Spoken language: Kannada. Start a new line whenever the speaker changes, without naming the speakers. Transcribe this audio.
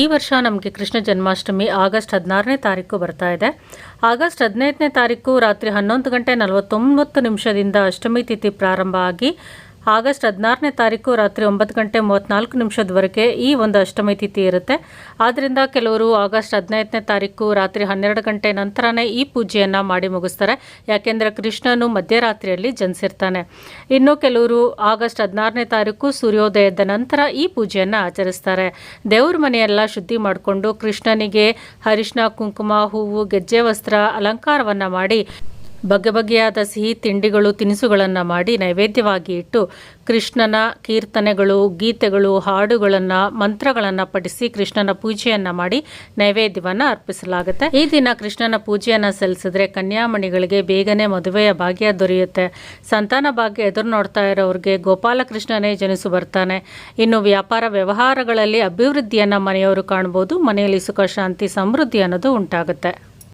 ಈ ವರ್ಷ ನಮಗೆ ಕೃಷ್ಣ ಜನ್ಮಾಷ್ಟಮಿ ಆಗಸ್ಟ್ ಹದಿನಾರನೇ ತಾರೀಕು ಬರ್ತಾ ಇದೆ. ಆಗಸ್ಟ್ ಹದಿನೈದನೇ ತಾರೀಕು ರಾತ್ರಿ ಹನ್ನೊಂದು ಗಂಟೆ ನಲವತ್ತೊಂಬತ್ತು ನಿಮಿಷದಿಂದ ಅಷ್ಟಮಿ ತಿಥಿ ಪ್ರಾರಂಭ ಆಗಿ ಆಗಸ್ಟ್ ಹದಿನಾರನೇ ತಾರೀಕು ರಾತ್ರಿ ಒಂಬತ್ತು ಗಂಟೆ ಮೂವತ್ತ್ನಾಲ್ಕು ನಿಮಿಷದವರೆಗೆ ಈ ಒಂದು ಅಷ್ಟಮಿ ತಿಥಿ ಇರುತ್ತೆ. ಆದ್ದರಿಂದ ಕೆಲವರು ಆಗಸ್ಟ್ ಹದಿನೈದನೇ ತಾರೀಕು ರಾತ್ರಿ ಹನ್ನೆರಡು ಗಂಟೆ ನಂತರನೇ ಈ ಪೂಜೆಯನ್ನು ಮಾಡಿ ಮುಗಿಸ್ತಾರೆ. ಯಾಕೆಂದರೆ ಕೃಷ್ಣನು ಮಧ್ಯರಾತ್ರಿಯಲ್ಲಿ ಜನಿಸಿರ್ತಾನೆ. ಇನ್ನು ಕೆಲವರು ಆಗಸ್ಟ್ ಹದಿನಾರನೇ ತಾರೀಕು ಸೂರ್ಯೋದಯದ ನಂತರ ಈ ಪೂಜೆಯನ್ನು ಆಚರಿಸ್ತಾರೆ. ದೇವ್ರ ಮನೆಯೆಲ್ಲ ಶುದ್ಧಿ ಮಾಡಿಕೊಂಡು ಕೃಷ್ಣನಿಗೆ ಅರಿಶಿನ, ಕುಂಕುಮ, ಹೂವು, ಗೆಜ್ಜೆ, ವಸ್ತ್ರ, ಅಲಂಕಾರವನ್ನು ಮಾಡಿ ಬಗೆ ಬಗೆಯಾದ ಸಿಹಿ ತಿಂಡಿಗಳು, ತಿನಿಸುಗಳನ್ನು ಮಾಡಿ ನೈವೇದ್ಯವಾಗಿ ಇಟ್ಟು ಕೃಷ್ಣನ ಕೀರ್ತನೆಗಳು, ಗೀತೆಗಳು, ಹಾಡುಗಳನ್ನು, ಮಂತ್ರಗಳನ್ನು ಪಠಿಸಿ ಕೃಷ್ಣನ ಪೂಜೆಯನ್ನು ಮಾಡಿ ನೈವೇದ್ಯವನ್ನು ಅರ್ಪಿಸಲಾಗುತ್ತೆ. ಈ ದಿನ ಕೃಷ್ಣನ ಪೂಜೆಯನ್ನು ಸಲ್ಲಿಸಿದ್ರೆ ಕನ್ಯಾಮಣಿಗಳಿಗೆ ಬೇಗನೆ ಮದುವೆಯ ಭಾಗ್ಯ ದೊರೆಯುತ್ತೆ. ಸಂತಾನ ಭಾಗ್ಯ ಎದುರು ನೋಡ್ತಾ ಇರೋರಿಗೆ ಗೋಪಾಲಕೃಷ್ಣನೇ ಜನಿಸು ಬರ್ತಾನೆ. ಇನ್ನು ವ್ಯಾಪಾರ ವ್ಯವಹಾರಗಳಲ್ಲಿ ಅಭಿವೃದ್ಧಿಯನ್ನು ಮನೆಯವರು ಕಾಣ್ಬೋದು. ಮನೆಯಲ್ಲಿ ಸುಖ, ಶಾಂತಿ, ಸಮೃದ್ಧಿ ಅನ್ನೋದು ಉಂಟಾಗುತ್ತೆ.